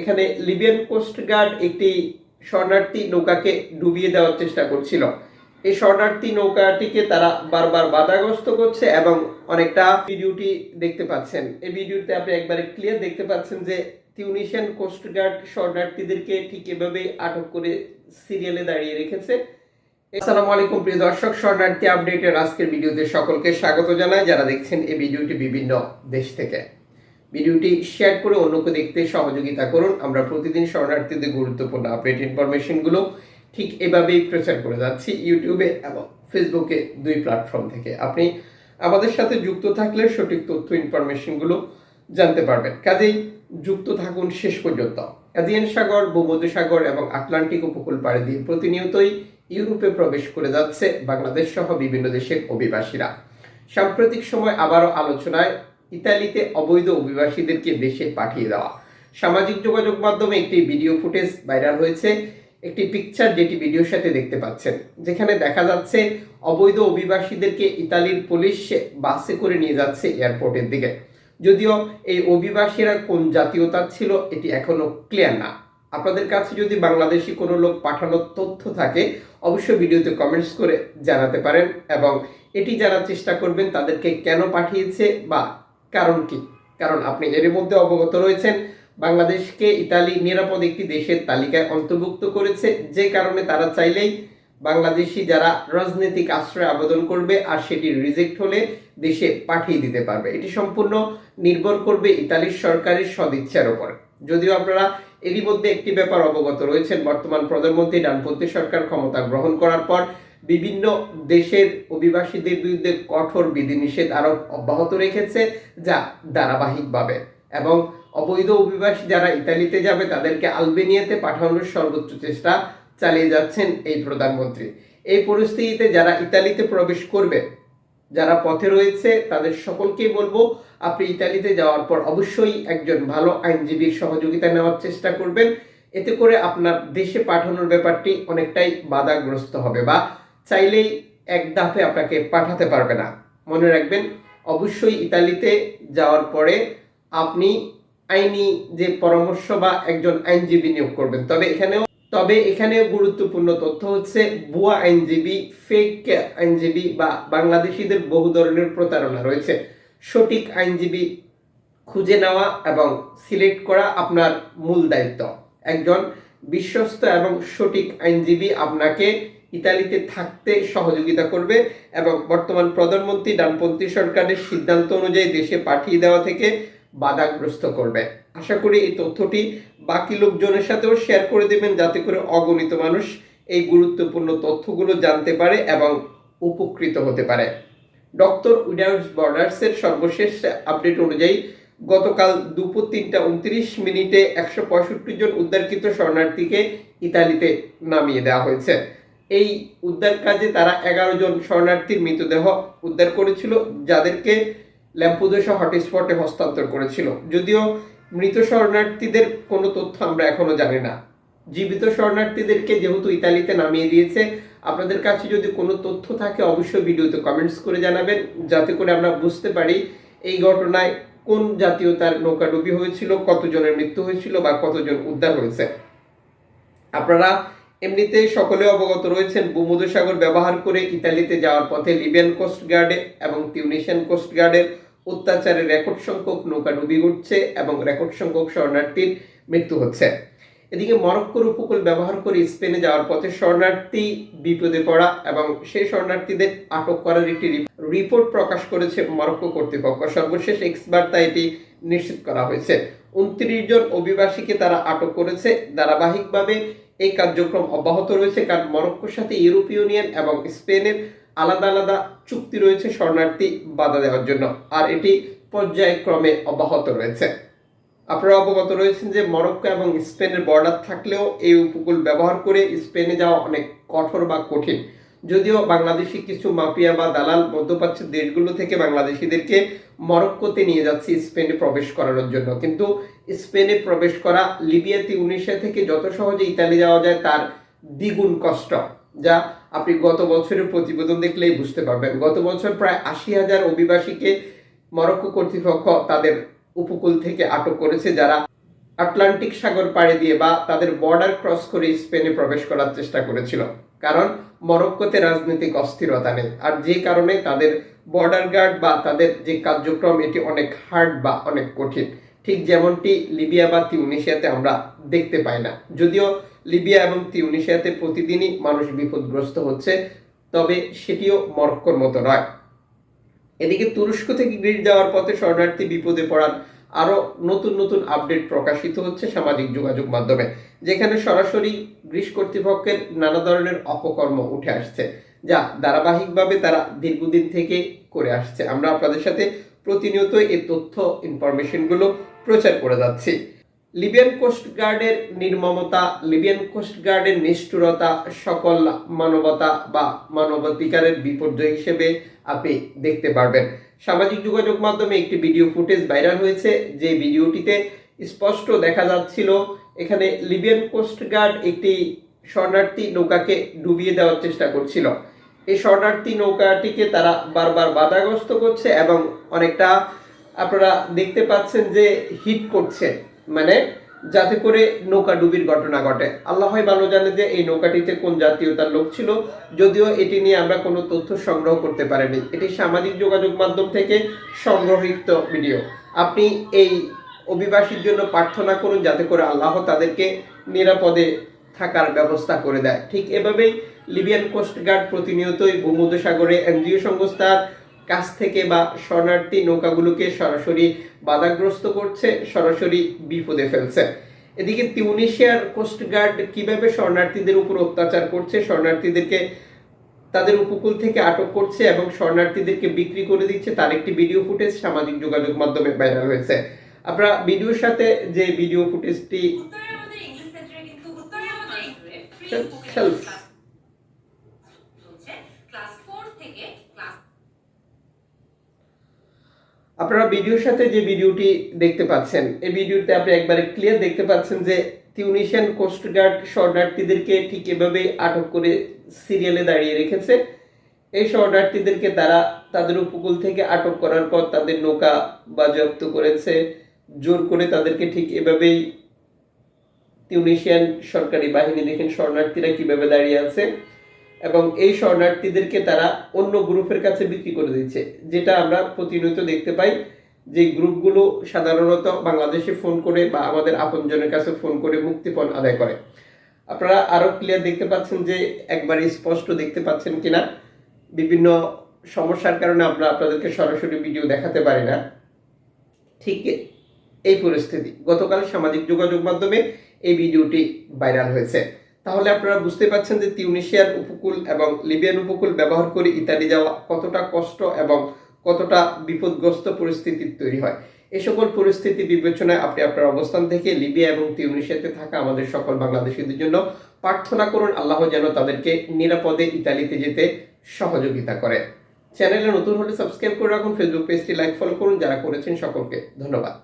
এখানে Libyan coast guard একটি শরণার্থী নৌকাকে ডুবিয়ে দেওয়ার চেষ্টা করছিল। এই শরণার্থী নৌকাটিকে তারা বারবার বাধাগ্রস্ত করছে এবং অনেকটা ভিডিওটি দেখতে পাচ্ছেন। এই ভিডিওতে আপনি একবারে ক্লিয়ার দেখতে পাচ্ছেন যে টিউনিশিয়ান কোস্ট গার্ড শরণার্থীদেরকে ঠিক এভাবে আটক করে সিরিয়ালে দাঁড়িয়ে রেখেছে। আসসালামু আলাইকুম, প্রিয় দর্শক, শরণার্থী আপডেটের আজকের ভিডিওতে সকলকে স্বাগত জানাই। যারা দেখছেন এই ভিডিওটি বিভিন্ন দেশ থেকে। ভিডিওটি শেয়ার করে অন্যকে দেখতে সহযোগিতা করুন। আমরা প্রতিদিন শরণার্থীদের গুরুত্বপূর্ণ আপডেট ইনফরমেশনগুলো ঠিক এভাবেই প্রচার করে যাচ্ছি ইউটিউবে এবং ফেসবুকে দুই প্ল্যাটফর্ম থেকে। আপনি আমাদের সাথে যুক্ত থাকলে সঠিক তথ্য ইনফরমেশনগুলো জানতে পারবেন। কাজেই যুক্ত থাকুন শেষ পর্যন্ত। এজিয়ান সাগর, ভূমধ্যসাগর এবং আটলান্টিক উপকূল পাড়ে দিয়ে প্রতিনিয়তই ইউরোপে প্রবেশ করে যাচ্ছে বাংলাদেশ সহ বিভিন্ন দেশের অভিবাসীরা। সাম্প্রতিক সময় আবারও আলোচনায় ইতালিতে অবৈধ অভিবাসীদেরকে দেশে পাঠিয়ে দেওয়া। সামাজিক যোগাযোগ মাধ্যমে একটি ভিডিও ফুটেজ ভাইরাল হয়েছে। একটি পিকচার যেটি ভিডিওর সাথে দেখতে পাচ্ছেন। যেখানে দেখা যাচ্ছে অবৈধ অভিবাসীদেরকে ইতালির পুলিশ বাসে করে নিয়ে যাচ্ছে এয়ারপোর্টের দিকে। যদিও এই অভিবাসীরা কোন জাতীয়তার ছিল এটি এখনও ক্লিয়ার না। আপনাদের কাছে যদি বাংলাদেশি কোনো লোক পাঠানোর তথ্য থাকে, অবশ্যই ভিডিওতে কমেন্টস করে জানাতে পারেন এবং এটি জানার চেষ্টা করবেন তাদেরকে কেন পাঠিয়েছে বা কারণ কি? কারণ আপনি এর মধ্যে অবগত রয়েছেন, বাংলাদেশকে ইতালি নিরাপদ একটি দেশের তালিকায় অন্তর্ভুক্ত করেছে। যে কারণে তারা চাইলেই বাংলাদেশি যারা রাজনৈতিক আশ্রয় আবেদন করবে আর সেটি রিজেক্ট হলে দেশে পাঠিয়ে দিতে পারবে। এটি সম্পূর্ণ নির্ভর করবে ইতালির সরকারের সদিচ্ছার উপর। যদিও আপনারা এরই মধ্যে একটি ব্যাপার অবগত রয়েছেন, বর্তমান প্রধানমন্ত্রী ডানপন্থী সরকার ক্ষমতা গ্রহণ করার পর বিভিন্ন দেশের অভিবাসীদের বিরুদ্ধে কঠোর বিধিনিষেধ আরোপ অব্যাহত রেখেছে যা ধারাবাহিকভাবে। এবং অবৈধ অভিবাসী যারা ইতালিতে যাবে, তাদেরকে আলবেনিয়াতে পাঠানোর সর্বোচ্চ চেষ্টা চালিয়ে যাচ্ছেন এই প্রধানমন্ত্রী। এই পরিস্থিতিতে যারা ইতালিতে প্রবেশ করবে, যারা পথে রয়েছে, তাদের সকলকেই বলব, আপনি ইতালিতে যাওয়ার পর অবশ্যই একজন ভালো আইনজীবীর সহযোগিতা নেওয়ার চেষ্টা করবেন। এতে করে আপনার দেশে পাঠানোর ব্যাপারটি অনেকটাই বাধাগ্রস্ত হবে বা চাইলেই এক ধাপে আপনাকে পাঠাতে পারবে না। মনে রাখবেন, অবশ্যই ইতালিতে যাওয়ার পরে আপনি আইনি যে পরামর্শ বা একজন আইনজীবী নিয়োগ করবেন, তবে এখানেও, তবে এখানে গুরুত্বপূর্ণ তথ্য হচ্ছে ভুয়া আইনজীবী ফেক আইনজীবী বা বাংলাদেশিদের বহু ধরনের প্রতারণা রয়েছে। সঠিক আইনজীবী খুঁজে নেওয়া এবং সিলেক্ট করা আপনার মূল দায়িত্ব। একজন বিশ্বস্ত এবং সঠিক আইনজীবী আপনাকে ইতালিতে থাকতে সহযোগিতা করবে এবং বর্তমান প্রধানমন্ত্রী ডানপন্থী সরকারের সিদ্ধান্ত অনুযায়ী দেশে পাঠিয়ে দেওয়া থেকে বাধাগ্রস্ত করবে। আশা করি এই তথ্যটি বাকি লোকজনের সাথেও শেয়ার করে দেবেন যাতে করে অগণিত মানুষ এই গুরুত্বপূর্ণ তথ্যগুলো জানতে পারে এবং উপকৃত হতে পারে। ডক্টর উইদাউটস বর্ডার্সের সর্বশেষ আপডেট অনুযায়ী গতকাল দুপুর তিনটা উনত্রিশ মিনিটে একশো পঁয়ষট্টি জন উদ্ধারকৃত শরণার্থীকে ইতালিতে নামিয়ে দেওয়া হয়েছে। এই উদ্ধার কাজে তারা এগারো জন শরণার্থীর মৃতদেহ উদ্ধার করেছিল, যাদেরকে ল্যাম্পুদোসা হটস্পটে হস্তান্তর করেছিল। যদিও মৃত শরণার্থীদের কোনো তথ্য আমরা এখনও জানি না। জীবিত শরণার্থীদেরকে যেহেতু ইতালিতে নামিয়ে দিয়েছে, আপনাদের কাছে যদি কোনো তথ্য থাকে অবশ্যই ভিডিওতে কমেন্টস করে জানাবেন, যাতে করে আমরা বুঝতে পারি এই ঘটনায় কোন জাতীয়তার নৌকাডুবি হয়েছিল, কতজনের মৃত্যু হয়েছিল বা কতজন উদ্ধার হয়েছে। আপনারা এমনিতে সকলে অবগত রয়েছেন ভূমধ্যসাগর ব্যবহার করে ইতালিতে যাওয়ার পথে লিবিয়ান কোস্ট গার্ডে এবং টিউনিশিয়ান কোস্ট গার্ডের অত্যাচারে রেকর্ড সংখ্যক নৌকা ডুবি উঠছে এবং রেকর্ড সংখ্যক শরণার্থীর মৃত্যু হচ্ছে। এদিকে মরক্কোর উপকূল ব্যবহার করে স্পেনে যাওয়ার পথে শরণার্থী বিপদে পড়া এবং সেই শরণার্থীদের আটক করার একটি রিপোর্ট প্রকাশ করেছে মরক্কো কর্তৃপক্ষ। সর্বশেষ এক্স বার্তা এটি নিশ্চিত করা হয়েছে। উনত্রিশ জন অভিবাসীকে তারা আটক করেছে। ধারাবাহিকভাবে এই কার্যক্রম অব্যাহত রয়েছে কারণ মরক্কোর সাথে ইউরোপীয় ইউনিয়ন এবং স্পেনের আলাদা আলাদা চুক্তি রয়েছে শরণার্থী বাধা দেওয়ার জন্য। আর এটি পর্যায়ক্রমে অব্যাহত রয়েছে। আপনারা অবগত রয়েছেন যে মরক্কো এবং স্পেনের বর্ডার থাকলেও এই উপকূল ব্যবহার করে স্পেনে যাওয়া অনেক কঠোর বা কঠিন। যদিও বাংলাদেশি কিছু মাফিয়া বা দালাল মধ্যপ্রাচ্যের দেশগুলো থেকে বাংলাদেশিদেরকে মরক্কোতে নিয়ে যাচ্ছে স্পেনে প্রবেশ করানোর জন্য। কিন্তু স্পেনে প্রবেশ করা লিবিয়া, তিউনিশিয়া থেকে যত সহজে ইতালি যাওয়া যায় তার দ্বিগুণ কষ্ট, যা আপনি গত বছরের প্রতিবেদন দেখলেই বুঝতে পারবেন। গত বছর প্রায় আশি হাজার অভিবাসীকে মরক্কো কর্তৃপক্ষ তাদের উপকূল থেকে আটক করেছে, যারা আটলান্টিক সাগর পাড়ি দিয়ে বা তাদের বর্ডার ক্রস করে স্পেনে প্রবেশ করার চেষ্টা করেছিল। কারণ মরক্কোতে রাজনৈতিক অস্থিরতা নেই। আর যে কারণে তাদের বর্ডার গার্ড বা তাদের যে কার্যক্রম, এটি অনেক হার্ড বা অনেক কঠিন। ঠিক যেমনটি লিবিয়া বা তিউনিশিয়াতে আমরা দেখতে পাই না। যদিও লিবিয়া এবং তিউনিশিয়াতে প্রতিদিনই মানুষ বিপদগ্রস্ত হচ্ছে, তবে সেটিও মরক্কোর মতো নয়। এদিকে তুরস্ক থেকে গ্রিস যাওয়ার পথে শরণার্থী বিপদে পড়ার আরও নতুন নতুন আপডেট প্রকাশিত হচ্ছে সামাজিক যোগাযোগ মাধ্যমে, যেখানে সরাসরি গ্রিস কর্তৃপক্ষের নানা ধরনের অপকর্ম উঠে আসছে, যা ধারাবাহিকভাবে তারা দীর্ঘদিন থেকে করে আসছে। আমরা আপনাদের সাথে প্রতিনিয়ত এই তথ্য ইনফরমেশনগুলো প্রচার করে যাচ্ছি। লিবিয়ান কোস্ট গার্ডের নির্মমতা লিবিয়ান কোস্ট গার্ডের নিষ্ঠুরতা সকল মানবতা বা মানবাধিকারের বিপর্যয় হিসেবে আপনি দেখতে পারবেন। সামাজিক যোগাযোগ মাধ্যমে একটি ভিডিও ফুটেজ ভাইরাল হয়েছে। যে ভিডিওটিতে স্পষ্ট দেখা যাচ্ছিল, এখানে লিবিয়ান কোস্ট গার্ড একটি শরণার্থী নৌকাকে ডুবিয়ে দেওয়ার চেষ্টা করছিল। এই শরণার্থী নৌকাটিকে তারা বারবার বাধাগ্রস্ত করছে এবং অনেকটা আপনারা দেখতে পাচ্ছেন যে হিট করছে। মানে যাতে করে নৌকা ডুবির ঘটনা ঘটে। আল্লাহ হয় ভালো জানে যে এই নৌকাটিতে কোন জাতীয়তার লোক ছিল, যদিও এটি নিয়ে আমরা কোনো তথ্য সংগ্রহ করতে পারিনি। এটি সামাজিক যোগাযোগ মাধ্যম থেকে সংগ্রহীত ভিডিও। আপনি এই অভিবাসীর জন্য প্রার্থনা করুন যাতে করে আল্লাহ তাদেরকে নিরাপদে থাকার ব্যবস্থা করে দেয়। ঠিক এভাবেই লিবিয়ান কোস্ট গার্ড প্রতিনিয়তই ভূমধ্যসাগরে এনজিও সংস্থার কাছ থেকে বা শরণার্থী নৌকাগুলোকে সরাসরি বাধাগ্রস্ত করছে সরাসরি বিপদে ফেলছে। এদিকে তিউনিশিয়ার কোস্ট গার্ড কীভাবে শরণার্থীদের উপর অত্যাচার করছে শরণার্থীদেরকে তাদের উপকূল থেকে আটক করছে এবং শরণার্থীদেরকে বিক্রি করে দিচ্ছে তার একটি ভিডিও ফুটেজ সামাজিক যোগাযোগ মাধ্যমে ভাইরাল হয়েছে। আপনারা ভিডিওর সাথে যে ভিডিও ফুটেজটি আপনারা ভিডিওর সাথে যে ভিডিওটি দেখতে পাচ্ছেন, এই ভিডিওতে আপনি একবারে ক্লিয়ার দেখতে পাচ্ছেন যে টিউনিশিয়ান কোস্ট গার্ড শরণার্থীদেরকে ঠিক এভাবে আটক করে সিরিয়ালে দাঁড়িয়ে রেখেছে। এই শরণার্থীদেরকে তারা তাদের উপকূল থেকে আটক করার পর তাদের নৌকা বাজেয়াপ্ত করেছে। জোর করে তাদেরকে ঠিক এভাবেই টিউনিশিয়ান সরকারি বাহিনী দেখেন শরণার্থীরা কীভাবে দাঁড়িয়ে আছে। এবং এই শরণার্থীদেরকে তারা অন্য গ্রুপের কাছে বিক্রি করে দিচ্ছে। যেটা আমরা প্রতিনিয়ত দেখতে পাই যে গ্রুপগুলো সাধারণত বাংলাদেশে ফোন করে বা আমাদের আপনজনের কাছে ফোন করে মুক্তিপণ আদায় করে। আপনারা আরও ক্লিয়ার দেখতে পাচ্ছেন যে একবার স্পষ্ট দেখতে পাচ্ছেন কিনা। বিভিন্ন সমস্যার কারণে আমরা আপনাদেরকে সরাসরি ভিডিও দেখাতে পারি না। ঠিক এই পরিস্থিতি। গতকাল সামাজিক যোগাযোগ মাধ্যমে এই ভিডিওটি ভাইরাল হয়েছে। তাহলে আপনারা বুঝতে পারছেন যে তিউনিশিয়ার উপকূল এবং লিবিয়ান উপকূল ব্যবহার করে ইতালি যাওয়া কতটা কষ্ট এবং কতটা বিপদগ্রস্ত পরিস্থিতির তৈরি হয়। এই সকল পরিস্থিতি বিবেচনায় আপনি আপনার অবস্থান থেকে লিবিয়া এবং তিউনিশিয়াতে থাকা আমাদের সকল বাংলাদেশিদের জন্য প্রার্থনা করুন, আল্লাহ যেন তাদেরকে নিরাপদে ইতালিতে যেতে সহযোগিতা করে। চ্যানেলে নতুন হলে সাবস্ক্রাইব করে রাখুন ফেসবুক পেজটি লাইক ফলো করুন। যারা করেছেন সকলকে ধন্যবাদ।